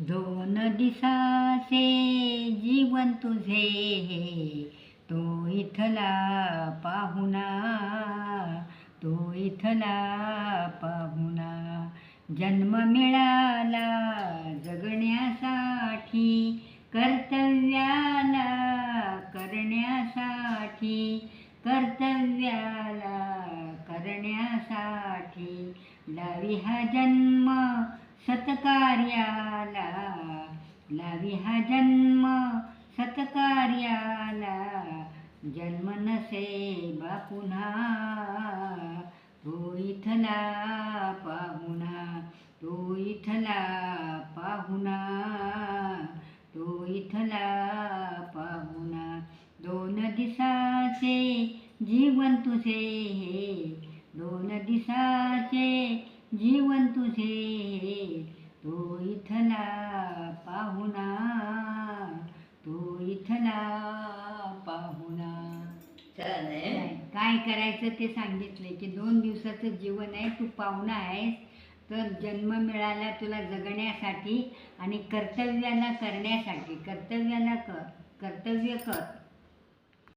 दोन दिसासे जीवन तुझे तो इथला पाहुणा तो इथला पाहुणा. जन्म मिळाला जगण्यासाठी कर्तव्याला करण्यासाठी कर्तव्याला करण्यासाठी. लावी हा जन्म सत्कार्या लावी हा जन्म सत्कार्याला जन्म नसे बा पुन्हा तो इथला पाहुणा तो इथला पाहुणा. तो इथला पाहुणा दोन दिसाचे जीवन तुझे. दोन दिसाचे जीवन तुझे तो इथला पाहुणा तो इथला पाहुणा. चालेल काय करायचं ते सांगितलंय की दोन दिवसाचं जीवन आहे तू पाहुणा आहेस तर जन्म मिळाला तुला जगण्यासाठी आणि कर्तव्याला करण्यासाठी. कर्तव्याला कर कर्तव्य कर.